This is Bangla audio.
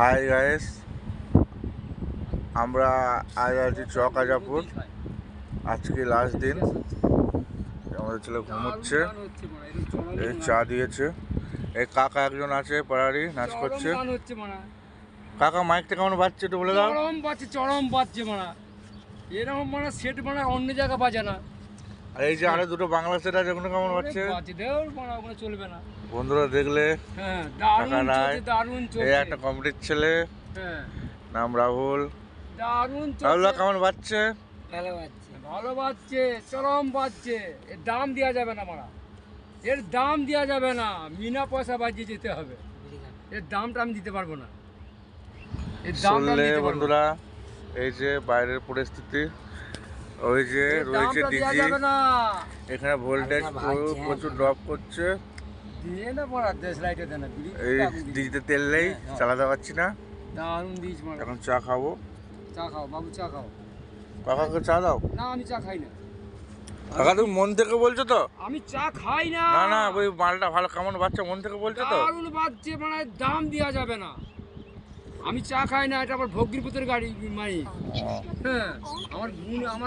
হাই গাইস আমরা আজ আছি চক আজাপুর আজকে লাস্ট দিন। আমাদের ছেলে ঘুমোচ্ছে। এই চা দিয়েছে। এই কাকা একজন আছে পাড়ারি নাচ করছে। কাকা মাইকটা কেমন বাজছে একটু বলে দাও। চরম বাজছে চরম বাজছে মানা এরকম মানে সেট মানে অন্য জায়গা বাজে না। আর এই যে আরও দুটো বাংলা সেট আছে ওগুলো কেমন মানে ওখানে চলবে না। বন্ধুরা দেখলে হ্যাঁ দারুণ কাকা নাই। দারুণ এই একটা কমিটির ছেলে হ্যাঁ। নাম রাহুল। দারুণ রাহুল কেমন বাজছে? ভালো বাজছে। ভালো বাজছে চরম বাজছে। এর দাম দেওয়া যাবে না মারা। এর দাম দেওয়া যাবে না। বিনা পয়সা বাজিয়ে যেতে হবে। এর দামটা আমি দিতে পারব না। এর না। বন্ধুরা এই যে বাইরের পরিস্থিতি ওই যে রয়েছে ডিজি। যাবে না। এখানে ভোল্টেজ প্রচুর ড্রপ করছে। দিয়ে না পড়া দেশ লাইটে দেয় না এই ডিজিতে তেল নেই হ্যাঁ। চালাতে পারছি না। দারুণ এখন চা খাব। চা খাও বাবু চা খাও। কাকাকে চা দাও? না আমি চা খাই না। কাকা তুমি মন থেকে বলছো তো? আমি চা খাই না। না না ওই মালটা ভালো কেমন বাচ্চা মন থেকে বলছো তো? দারুণ মানে দাম দেওয়া যাবে না। আমি চা খাই না এটা আমার ভগ্নিপুতের গাড়ি মাই হ্যাঁ আমার গুণ আমার